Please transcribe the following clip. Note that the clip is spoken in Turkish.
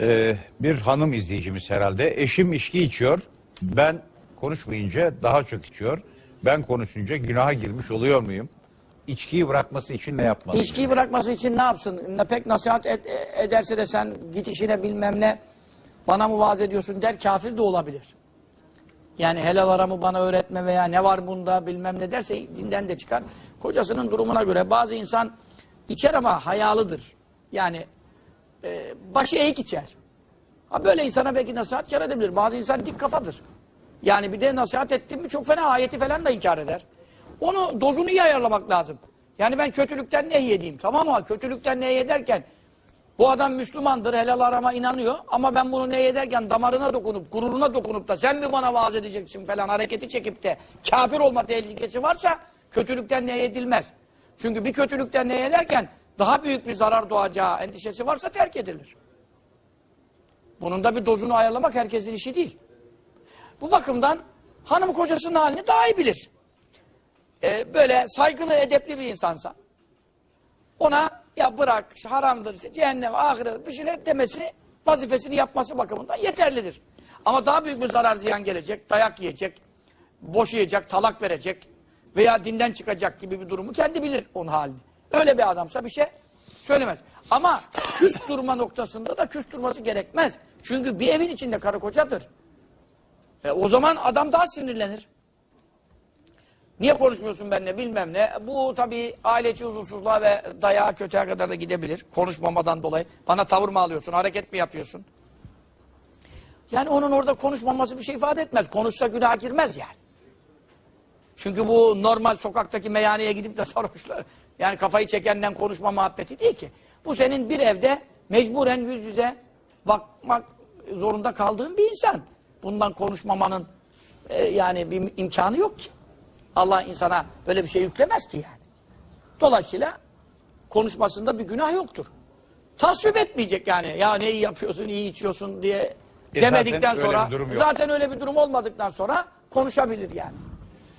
Ee, bir hanım izleyicimiz herhalde. Eşim içki içiyor. Ben konuşmayınca daha çok içiyor. Ben konuşunca günaha girmiş oluyor muyum? İçkiyi bırakması için ne yapmalıyım? İçkiyi bırakması için ne yapsın? Ne pek nasihat et- ederse de sen git işine bilmem ne bana mı vaaz ediyorsun der kafir de olabilir. Yani helal aramı bana öğretme veya ne var bunda bilmem ne derse dinden de çıkar. Kocasının durumuna göre bazı insan içer ama hayalıdır. Yani e, başı eğik içer. Ha böyle insana belki nasihat kar edebilir. Bazı insan dik kafadır. Yani bir de nasihat ettin mi çok fena ayeti falan da inkar eder. Onu dozunu iyi ayarlamak lazım. Yani ben kötülükten nehyedeyim tamam mı? Kötülükten nehyederken bu adam Müslümandır, helal arama inanıyor ama ben bunu nehyederken damarına dokunup, gururuna dokunup da sen mi bana vaaz edeceksin falan hareketi çekip de kafir olma tehlikesi varsa kötülükten nehyedilmez. Çünkü bir kötülükten nehyederken daha büyük bir zarar doğacağı endişesi varsa terk edilir. Bunun da bir dozunu ayarlamak herkesin işi değil. Bu bakımdan hanım kocasının halini daha iyi bilir. Ee, böyle saygılı, edepli bir insansa ona ya bırak haramdır, cehennem, ahiret bir şeyler demesi vazifesini yapması bakımından yeterlidir. Ama daha büyük bir zarar ziyan gelecek, dayak yiyecek, boşayacak, talak verecek veya dinden çıkacak gibi bir durumu kendi bilir onun halini. Öyle bir adamsa bir şey söylemez. Ama küs durma noktasında da küs durması gerekmez. Çünkü bir evin içinde karı kocadır. E, o zaman adam daha sinirlenir. Niye konuşmuyorsun benimle bilmem ne. Bu tabii aile içi huzursuzluğa ve dayağa kötüye kadar da gidebilir. Konuşmamadan dolayı. Bana tavır mı alıyorsun, hareket mi yapıyorsun? Yani onun orada konuşmaması bir şey ifade etmez. Konuşsa günah girmez yani. Çünkü bu normal sokaktaki meyhaneye gidip de sarhoşlar. Yani kafayı çekenden konuşma muhabbeti değil ki. Bu senin bir evde mecburen yüz yüze bakmak zorunda kaldığın bir insan. Bundan konuşmamanın e, yani bir imkanı yok ki. Allah insana böyle bir şey yüklemez ki yani. Dolayısıyla konuşmasında bir günah yoktur. Tasvip etmeyecek yani. Ya ne iyi yapıyorsun, iyi içiyorsun diye E demedikten zaten öyle sonra yok. zaten öyle bir durum olmadıktan sonra konuşabilir yani.